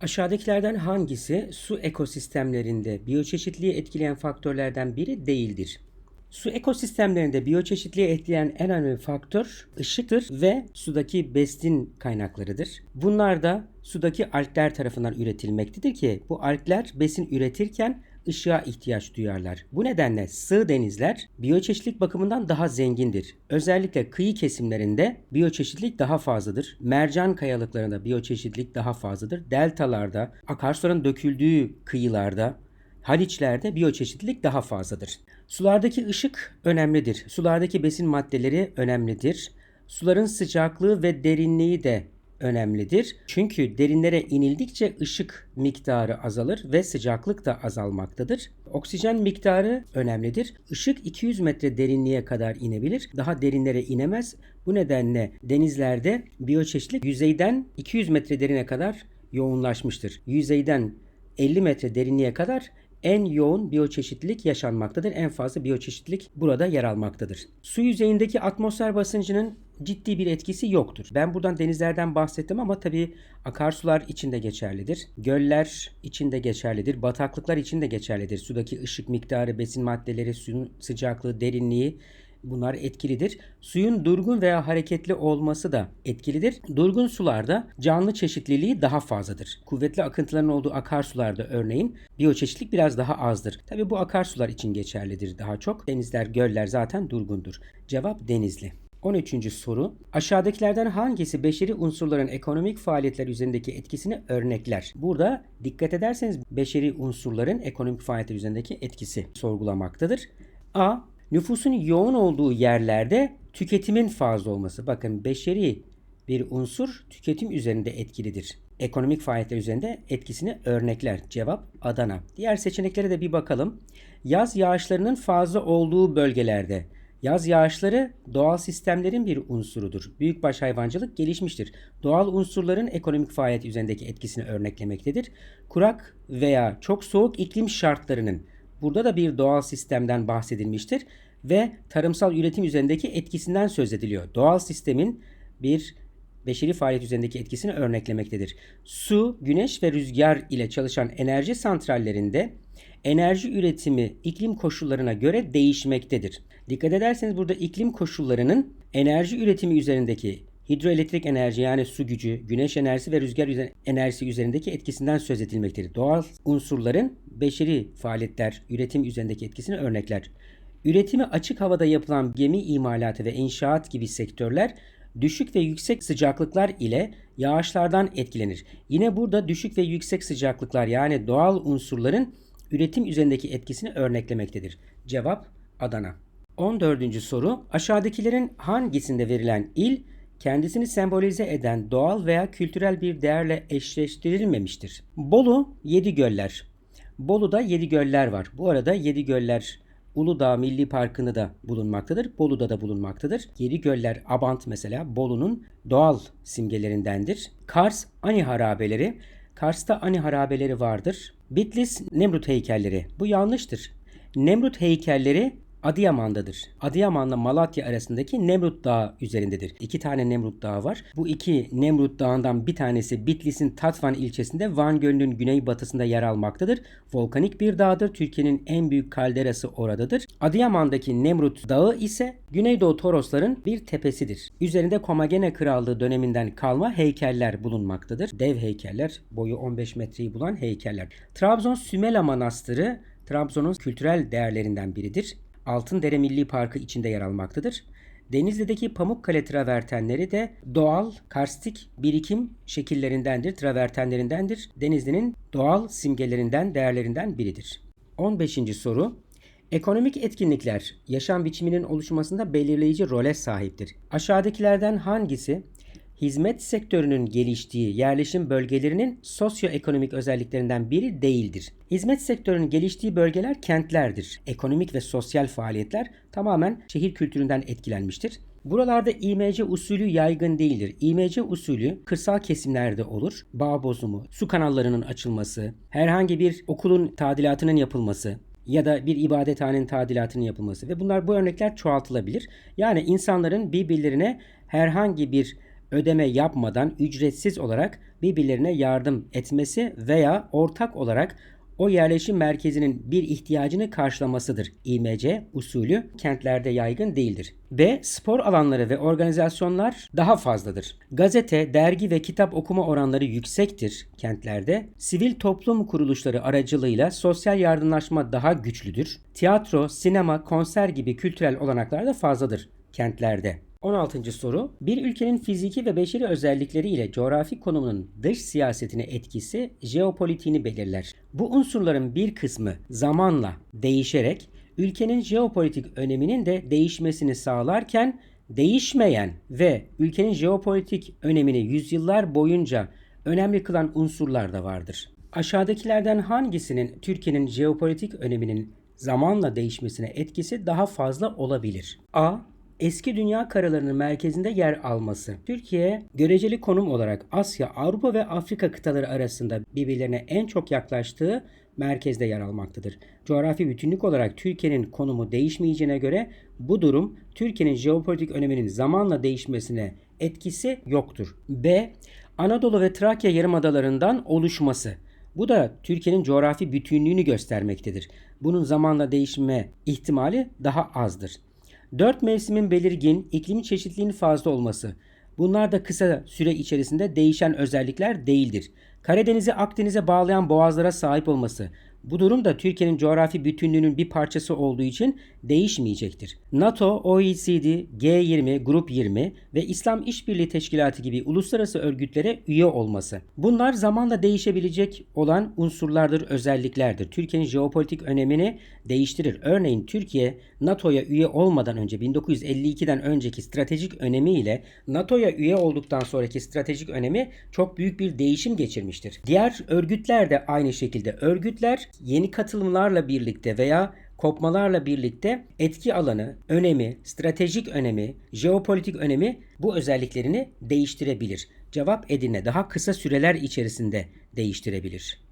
Aşağıdakilerden hangisi su ekosistemlerinde biyoçeşitliği etkileyen faktörlerden biri değildir? Su ekosistemlerinde biyoçeşitliği etkileyen en önemli faktör ışıktır ve sudaki besin kaynaklarıdır. Bunlar da sudaki algler tarafından üretilmektedir ki bu algler besin üretirken ışığa ihtiyaç duyarlar. Bu nedenle sığ denizler biyoçeşitlik bakımından daha zengindir. Özellikle kıyı kesimlerinde biyoçeşitlik daha fazladır. Mercan kayalıklarında biyoçeşitlik daha fazladır. Deltalarda, akarsuların döküldüğü kıyılarda, Haliçlerde biyoçeşitlilik daha fazladır. Sulardaki ışık önemlidir. Sulardaki besin maddeleri önemlidir. Suların sıcaklığı ve derinliği de önemlidir. Çünkü derinlere inildikçe ışık miktarı azalır ve sıcaklık da azalmaktadır. Oksijen miktarı önemlidir. Işık 200 metre derinliğe kadar inebilir. Daha derinlere inemez. Bu nedenle denizlerde biyoçeşitlik yüzeyden 200 metre derine kadar yoğunlaşmıştır. Yüzeyden 50 metre derinliğe kadar en yoğun biyoçeşitlilik yaşanmaktadır. En fazla biyoçeşitlilik burada yer almaktadır. Su yüzeyindeki atmosfer basıncının ciddi bir etkisi yoktur. Ben buradan denizlerden bahsettim ama tabii akarsular için de geçerlidir. Göller için de geçerlidir. Bataklıklar için de geçerlidir. Sudaki ışık miktarı, besin maddeleri, suyun sıcaklığı, derinliği Bunlar etkilidir. Suyun durgun veya hareketli olması da etkilidir. Durgun sularda canlı çeşitliliği daha fazladır. Kuvvetli akıntıların olduğu akarsularda örneğin biyoçeşitlik biraz daha azdır. Tabi bu akarsular için geçerlidir daha çok. Denizler, göller zaten durgundur. Cevap denizli. 13. soru. Aşağıdakilerden hangisi beşeri unsurların ekonomik faaliyetler üzerindeki etkisini örnekler? Burada dikkat ederseniz beşeri unsurların ekonomik faaliyetler üzerindeki etkisi sorgulamaktadır. A. Nüfusun yoğun olduğu yerlerde tüketimin fazla olması. Bakın beşeri bir unsur tüketim üzerinde etkilidir. Ekonomik faaliyetler üzerinde etkisini örnekler. Cevap Adana. Diğer seçeneklere de bir bakalım. Yaz yağışlarının fazla olduğu bölgelerde Yaz yağışları doğal sistemlerin bir unsurudur. Büyükbaş hayvancılık gelişmiştir. Doğal unsurların ekonomik faaliyet üzerindeki etkisini örneklemektedir. Kurak veya çok soğuk iklim şartlarının Burada da bir doğal sistemden bahsedilmiştir ve tarımsal üretim üzerindeki etkisinden söz ediliyor. Doğal sistemin bir beşeri faaliyet üzerindeki etkisini örneklemektedir. Su, güneş ve rüzgar ile çalışan enerji santrallerinde enerji üretimi iklim koşullarına göre değişmektedir. Dikkat ederseniz burada iklim koşullarının enerji üretimi üzerindeki hidroelektrik enerji yani su gücü, güneş enerjisi ve rüzgar enerjisi üzerindeki etkisinden söz edilmektedir. Doğal unsurların beşeri faaliyetler, üretim üzerindeki etkisini örnekler. Üretimi açık havada yapılan gemi imalatı ve inşaat gibi sektörler düşük ve yüksek sıcaklıklar ile yağışlardan etkilenir. Yine burada düşük ve yüksek sıcaklıklar yani doğal unsurların üretim üzerindeki etkisini örneklemektedir. Cevap Adana. 14. soru aşağıdakilerin hangisinde verilen il kendisini sembolize eden doğal veya kültürel bir değerle eşleştirilmemiştir. Bolu Yedi Göller. Bolu'da Yedi Göller var. Bu arada Yedi Göller Uludağ Milli Parkı'nda da bulunmaktadır. Bolu'da da bulunmaktadır. Yedi Göller Abant mesela Bolu'nun doğal simgelerindendir. Kars Ani harabeleri. Kars'ta Ani harabeleri vardır. Bitlis Nemrut heykelleri. Bu yanlıştır. Nemrut heykelleri Adıyaman'dadır. Adıyaman'la Malatya arasındaki Nemrut Dağı üzerindedir. İki tane Nemrut Dağı var. Bu iki Nemrut Dağı'ndan bir tanesi Bitlis'in Tatvan ilçesinde Van Gölü'nün güneybatısında yer almaktadır. Volkanik bir dağdır. Türkiye'nin en büyük kalderası oradadır. Adıyaman'daki Nemrut Dağı ise Güneydoğu Torosların bir tepesidir. Üzerinde Komagene Krallığı döneminden kalma heykeller bulunmaktadır. Dev heykeller, boyu 15 metreyi bulan heykeller. Trabzon Sümela Manastırı Trabzon'un kültürel değerlerinden biridir. Altındere Milli Parkı içinde yer almaktadır. Denizli'deki Pamukkale travertenleri de doğal karstik birikim şekillerindendir, travertenlerindendir. Denizli'nin doğal simgelerinden, değerlerinden biridir. 15. soru. Ekonomik etkinlikler yaşam biçiminin oluşmasında belirleyici role sahiptir. Aşağıdakilerden hangisi hizmet sektörünün geliştiği yerleşim bölgelerinin sosyoekonomik özelliklerinden biri değildir. Hizmet sektörünün geliştiği bölgeler kentlerdir. Ekonomik ve sosyal faaliyetler tamamen şehir kültüründen etkilenmiştir. Buralarda İMC usulü yaygın değildir. İMC usulü kırsal kesimlerde olur. Bağ bozumu, su kanallarının açılması, herhangi bir okulun tadilatının yapılması, ya da bir ibadethanenin tadilatının yapılması ve bunlar bu örnekler çoğaltılabilir. Yani insanların birbirlerine herhangi bir ödeme yapmadan ücretsiz olarak birbirlerine yardım etmesi veya ortak olarak o yerleşim merkezinin bir ihtiyacını karşılamasıdır. İMC usulü kentlerde yaygın değildir. B. Spor alanları ve organizasyonlar daha fazladır. Gazete, dergi ve kitap okuma oranları yüksektir kentlerde. Sivil toplum kuruluşları aracılığıyla sosyal yardımlaşma daha güçlüdür. Tiyatro, sinema, konser gibi kültürel olanaklar da fazladır kentlerde. 16. soru. Bir ülkenin fiziki ve beşeri özellikleri ile coğrafi konumunun dış siyasetine etkisi jeopolitiğini belirler. Bu unsurların bir kısmı zamanla değişerek ülkenin jeopolitik öneminin de değişmesini sağlarken değişmeyen ve ülkenin jeopolitik önemini yüzyıllar boyunca önemli kılan unsurlar da vardır. Aşağıdakilerden hangisinin Türkiye'nin jeopolitik öneminin zamanla değişmesine etkisi daha fazla olabilir? A eski dünya karalarının merkezinde yer alması. Türkiye göreceli konum olarak Asya, Avrupa ve Afrika kıtaları arasında birbirlerine en çok yaklaştığı merkezde yer almaktadır. Coğrafi bütünlük olarak Türkiye'nin konumu değişmeyeceğine göre bu durum Türkiye'nin jeopolitik öneminin zamanla değişmesine etkisi yoktur. B. Anadolu ve Trakya yarımadalarından oluşması. Bu da Türkiye'nin coğrafi bütünlüğünü göstermektedir. Bunun zamanla değişme ihtimali daha azdır. Dört mevsimin belirgin, iklim çeşitliliğinin fazla olması. Bunlar da kısa süre içerisinde değişen özellikler değildir. Karadeniz'i Akdeniz'e bağlayan boğazlara sahip olması. Bu durum da Türkiye'nin coğrafi bütünlüğünün bir parçası olduğu için değişmeyecektir. NATO, OECD, G20, Grup 20 ve İslam İşbirliği Teşkilatı gibi uluslararası örgütlere üye olması. Bunlar zamanla değişebilecek olan unsurlardır, özelliklerdir. Türkiye'nin jeopolitik önemini değiştirir. Örneğin Türkiye NATO'ya üye olmadan önce 1952'den önceki stratejik önemi ile NATO'ya üye olduktan sonraki stratejik önemi çok büyük bir değişim geçirmiştir. Diğer örgütler de aynı şekilde. Örgütler yeni katılımlarla birlikte veya kopmalarla birlikte etki alanı, önemi, stratejik önemi, jeopolitik önemi bu özelliklerini değiştirebilir. Cevap Edirne daha kısa süreler içerisinde değiştirebilir.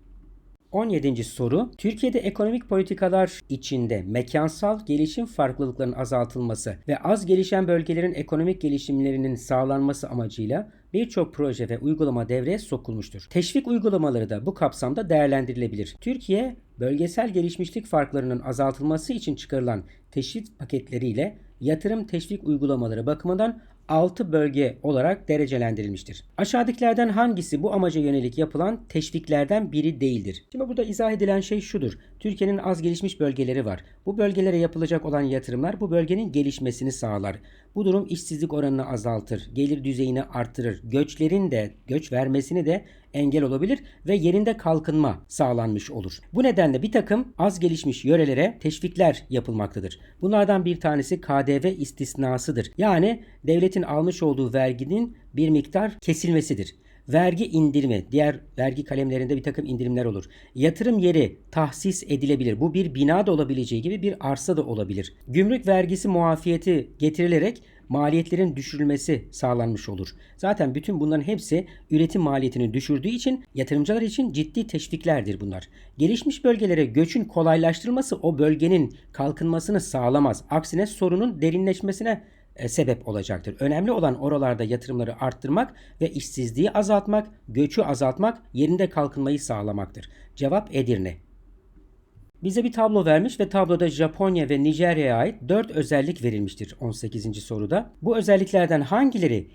17. soru. Türkiye'de ekonomik politikalar içinde mekansal gelişim farklılıklarının azaltılması ve az gelişen bölgelerin ekonomik gelişimlerinin sağlanması amacıyla birçok proje ve uygulama devreye sokulmuştur. Teşvik uygulamaları da bu kapsamda değerlendirilebilir. Türkiye, bölgesel gelişmişlik farklarının azaltılması için çıkarılan teşvik paketleriyle yatırım teşvik uygulamaları bakımından 6 bölge olarak derecelendirilmiştir. Aşağıdakilerden hangisi bu amaca yönelik yapılan teşviklerden biri değildir? Şimdi burada izah edilen şey şudur. Türkiye'nin az gelişmiş bölgeleri var. Bu bölgelere yapılacak olan yatırımlar bu bölgenin gelişmesini sağlar. Bu durum işsizlik oranını azaltır, gelir düzeyini artırır, göçlerin de göç vermesini de engel olabilir ve yerinde kalkınma sağlanmış olur. Bu nedenle bir takım az gelişmiş yörelere teşvikler yapılmaktadır. Bunlardan bir tanesi KDV istisnasıdır. Yani devletin almış olduğu verginin bir miktar kesilmesidir vergi indirimi, diğer vergi kalemlerinde bir takım indirimler olur. Yatırım yeri tahsis edilebilir. Bu bir bina da olabileceği gibi bir arsa da olabilir. Gümrük vergisi muafiyeti getirilerek maliyetlerin düşürülmesi sağlanmış olur. Zaten bütün bunların hepsi üretim maliyetini düşürdüğü için yatırımcılar için ciddi teşviklerdir bunlar. Gelişmiş bölgelere göçün kolaylaştırılması o bölgenin kalkınmasını sağlamaz. Aksine sorunun derinleşmesine e, sebep olacaktır. Önemli olan oralarda yatırımları arttırmak ve işsizliği azaltmak, göçü azaltmak, yerinde kalkınmayı sağlamaktır. Cevap Edirne. Bize bir tablo vermiş ve tabloda Japonya ve Nijerya'ya ait 4 özellik verilmiştir 18. soruda. Bu özelliklerden hangileri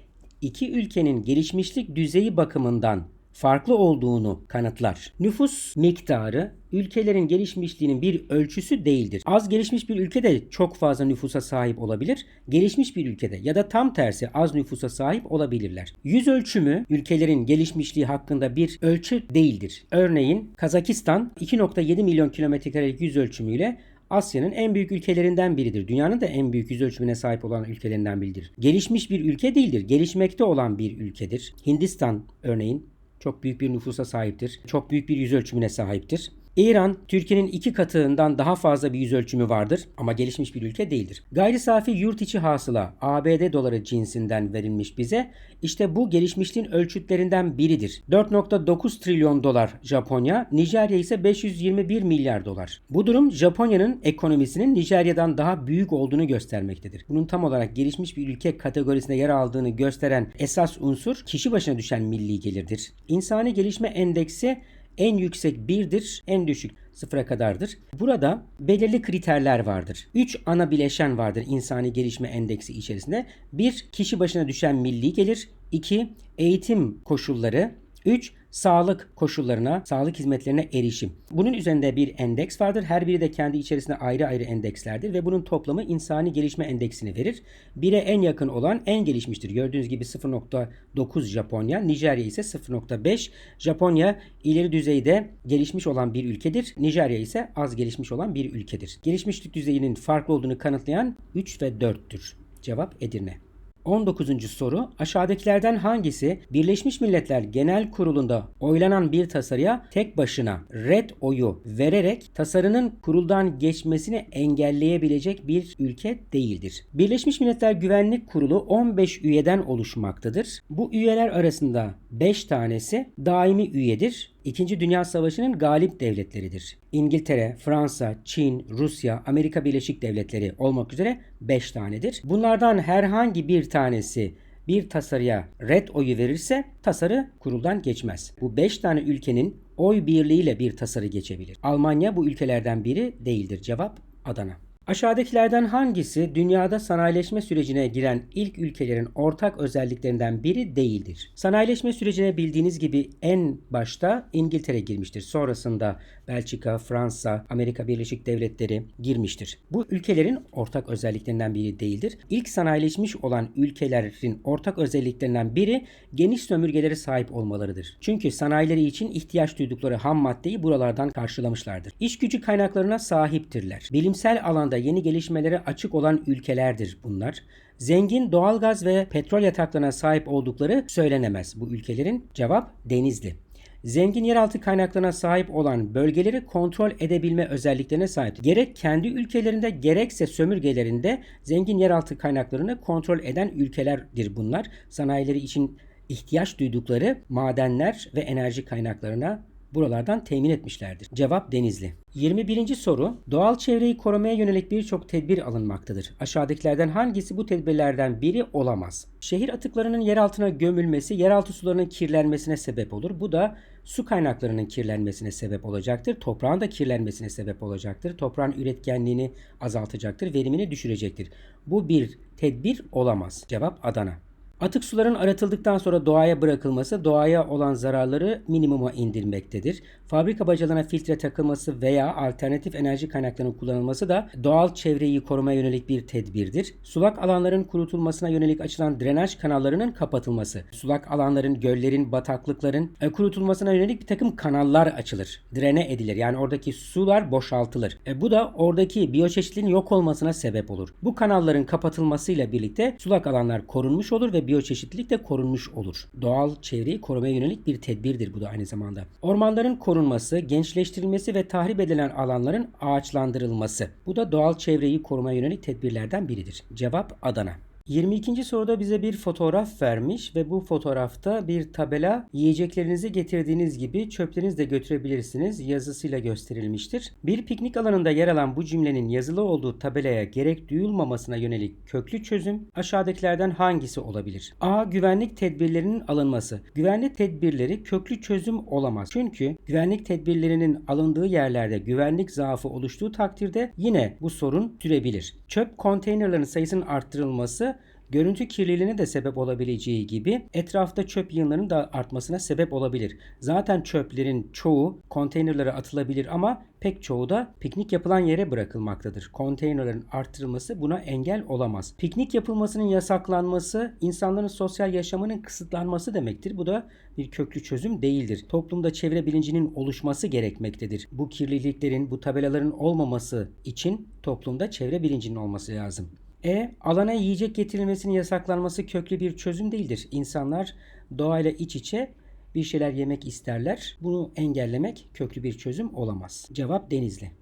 iki ülkenin gelişmişlik düzeyi bakımından farklı olduğunu kanıtlar. Nüfus miktarı ülkelerin gelişmişliğinin bir ölçüsü değildir. Az gelişmiş bir ülkede çok fazla nüfusa sahip olabilir. Gelişmiş bir ülkede ya da tam tersi az nüfusa sahip olabilirler. Yüz ölçümü ülkelerin gelişmişliği hakkında bir ölçü değildir. Örneğin Kazakistan 2.7 milyon kilometrekarelik yüz ölçümüyle Asya'nın en büyük ülkelerinden biridir. Dünyanın da en büyük yüz ölçümüne sahip olan ülkelerinden biridir. Gelişmiş bir ülke değildir. Gelişmekte olan bir ülkedir. Hindistan örneğin çok büyük bir nüfusa sahiptir. Çok büyük bir yüz ölçümüne sahiptir. İran, Türkiye'nin iki katından daha fazla bir yüz ölçümü vardır ama gelişmiş bir ülke değildir. Gayri safi yurt içi hasıla ABD doları cinsinden verilmiş bize. İşte bu gelişmişliğin ölçütlerinden biridir. 4.9 trilyon dolar Japonya, Nijerya ise 521 milyar dolar. Bu durum Japonya'nın ekonomisinin Nijerya'dan daha büyük olduğunu göstermektedir. Bunun tam olarak gelişmiş bir ülke kategorisinde yer aldığını gösteren esas unsur kişi başına düşen milli gelirdir. İnsani gelişme endeksi en yüksek 1'dir, en düşük 0'a kadardır. Burada belirli kriterler vardır. 3 ana bileşen vardır insani gelişme endeksi içerisinde. 1. Kişi başına düşen milli gelir. 2. Eğitim koşulları. 3 sağlık koşullarına, sağlık hizmetlerine erişim. Bunun üzerinde bir endeks vardır. Her biri de kendi içerisinde ayrı ayrı endekslerdir ve bunun toplamı insani gelişme endeksini verir. Bire en yakın olan en gelişmiştir. Gördüğünüz gibi 0.9 Japonya, Nijerya ise 0.5. Japonya ileri düzeyde gelişmiş olan bir ülkedir. Nijerya ise az gelişmiş olan bir ülkedir. Gelişmişlik düzeyinin farklı olduğunu kanıtlayan 3 ve 4'tür. Cevap Edirne. 19. soru aşağıdakilerden hangisi Birleşmiş Milletler Genel Kurulu'nda oylanan bir tasarıya tek başına red oyu vererek tasarının kuruldan geçmesini engelleyebilecek bir ülke değildir. Birleşmiş Milletler Güvenlik Kurulu 15 üyeden oluşmaktadır. Bu üyeler arasında 5 tanesi daimi üyedir. İkinci Dünya Savaşı'nın galip devletleridir. İngiltere, Fransa, Çin, Rusya, Amerika Birleşik Devletleri olmak üzere 5 tanedir. Bunlardan herhangi bir tanesi bir tasarıya red oyu verirse tasarı kuruldan geçmez. Bu 5 tane ülkenin oy birliğiyle bir tasarı geçebilir. Almanya bu ülkelerden biri değildir. Cevap Adana. Aşağıdakilerden hangisi dünyada sanayileşme sürecine giren ilk ülkelerin ortak özelliklerinden biri değildir? Sanayileşme sürecine bildiğiniz gibi en başta İngiltere girmiştir. Sonrasında Belçika, Fransa, Amerika Birleşik Devletleri girmiştir. Bu ülkelerin ortak özelliklerinden biri değildir. İlk sanayileşmiş olan ülkelerin ortak özelliklerinden biri geniş sömürgelere sahip olmalarıdır. Çünkü sanayileri için ihtiyaç duydukları ham maddeyi buralardan karşılamışlardır. İş gücü kaynaklarına sahiptirler. Bilimsel alanda yeni gelişmelere açık olan ülkelerdir bunlar. Zengin doğalgaz ve petrol yataklarına sahip oldukları söylenemez bu ülkelerin. Cevap Denizli. Zengin yeraltı kaynaklarına sahip olan bölgeleri kontrol edebilme özelliklerine sahip. Gerek kendi ülkelerinde gerekse sömürgelerinde zengin yeraltı kaynaklarını kontrol eden ülkelerdir bunlar. Sanayileri için ihtiyaç duydukları madenler ve enerji kaynaklarına buralardan temin etmişlerdir. Cevap Denizli. 21. soru. Doğal çevreyi korumaya yönelik birçok tedbir alınmaktadır. Aşağıdakilerden hangisi bu tedbirlerden biri olamaz? Şehir atıklarının yer altına gömülmesi yeraltı sularının kirlenmesine sebep olur. Bu da su kaynaklarının kirlenmesine sebep olacaktır. Toprağın da kirlenmesine sebep olacaktır. Toprağın üretkenliğini azaltacaktır, verimini düşürecektir. Bu bir tedbir olamaz. Cevap Adana. Atık suların aratıldıktan sonra doğaya bırakılması doğaya olan zararları minimuma indirmektedir. Fabrika bacalarına filtre takılması veya alternatif enerji kaynaklarının kullanılması da doğal çevreyi korumaya yönelik bir tedbirdir. Sulak alanların kurutulmasına yönelik açılan drenaj kanallarının kapatılması. Sulak alanların, göllerin, bataklıkların e, kurutulmasına yönelik bir takım kanallar açılır. Drene edilir. Yani oradaki sular boşaltılır. E, bu da oradaki biyoçeşitliliğin yok olmasına sebep olur. Bu kanalların kapatılmasıyla birlikte sulak alanlar korunmuş olur ve biyoçeşitlilik de korunmuş olur. Doğal çevreyi korumaya yönelik bir tedbirdir bu da aynı zamanda. Ormanların korunması, gençleştirilmesi ve tahrip edilen alanların ağaçlandırılması. Bu da doğal çevreyi korumaya yönelik tedbirlerden biridir. Cevap Adana. 22. soruda bize bir fotoğraf vermiş ve bu fotoğrafta bir tabela yiyeceklerinizi getirdiğiniz gibi çöplerinizi de götürebilirsiniz yazısıyla gösterilmiştir. Bir piknik alanında yer alan bu cümlenin yazılı olduğu tabelaya gerek duyulmamasına yönelik köklü çözüm aşağıdakilerden hangisi olabilir? A. Güvenlik tedbirlerinin alınması. Güvenlik tedbirleri köklü çözüm olamaz. Çünkü güvenlik tedbirlerinin alındığı yerlerde güvenlik zaafı oluştuğu takdirde yine bu sorun sürebilir. Çöp konteynerlarının sayısının arttırılması görüntü kirliliğine de sebep olabileceği gibi etrafta çöp yığınlarının da artmasına sebep olabilir. Zaten çöplerin çoğu konteynerlara atılabilir ama pek çoğu da piknik yapılan yere bırakılmaktadır. Konteynerlerin arttırılması buna engel olamaz. Piknik yapılmasının yasaklanması insanların sosyal yaşamının kısıtlanması demektir. Bu da bir köklü çözüm değildir. Toplumda çevre bilincinin oluşması gerekmektedir. Bu kirliliklerin, bu tabelaların olmaması için toplumda çevre bilincinin olması lazım. E. Alana yiyecek getirilmesinin yasaklanması köklü bir çözüm değildir. İnsanlar doğayla iç içe bir şeyler yemek isterler. Bunu engellemek köklü bir çözüm olamaz. Cevap Denizli.